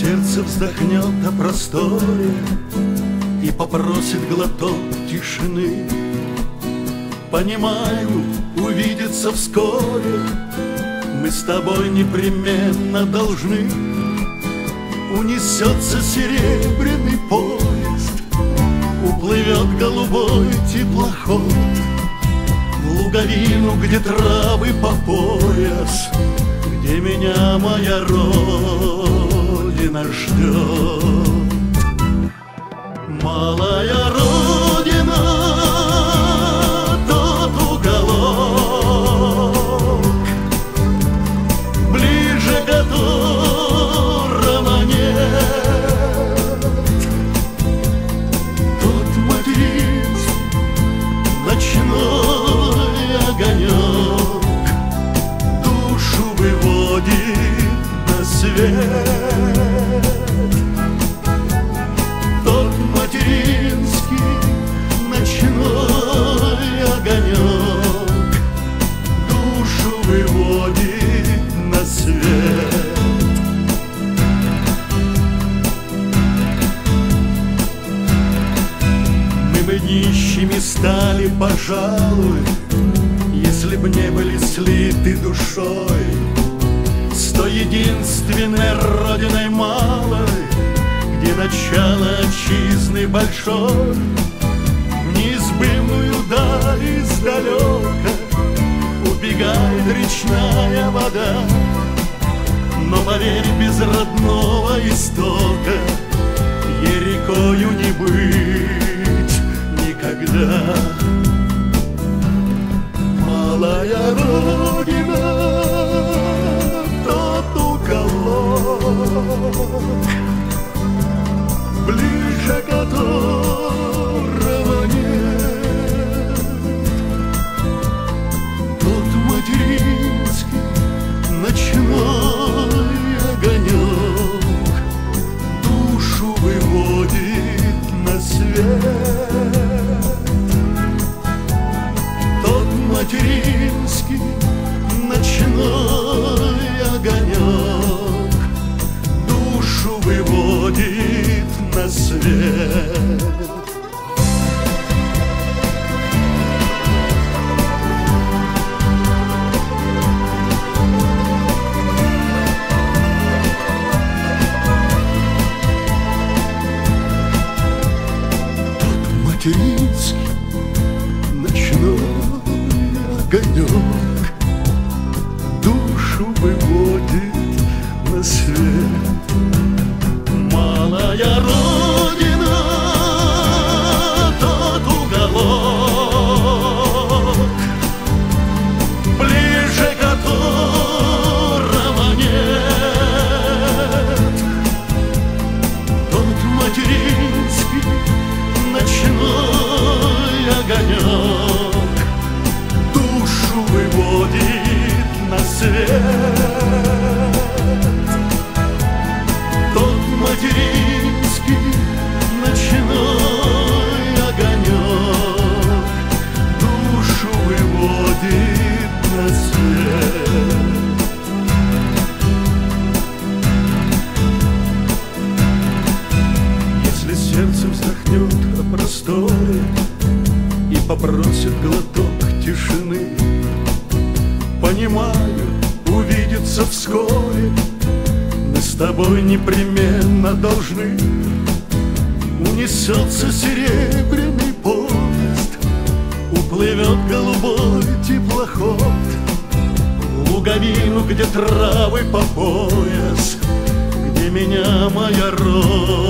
сердце вздохнет о просторе И попросит глоток тишины. Понимаю, увидеться вскоре. Мы с тобой непременно должны. Унесется серебряный поезд Уплывет голубой теплоход. В луговину, где травы по пояс Где меня моя родина ждет Малая стали, пожалуй, Если б не были слиты душой. С той единственной родиной малой Где начало отчизны большой неизбывную даль издалека Убегает речная вода. Но поверь, без родного истока Ей рекою не быть murder материнский ночной огонек душу свет. Тот материнский ночной огонек душу выводит на свет. Если сердце вздохнет о просторе И попросит глоток тишины Понимаю, увидеться вскоре. Мы с тобой непременно должны Унесется серебряный поезд Уплывет голубой теплоход В луговину, где травы по пояс Где меня моя родина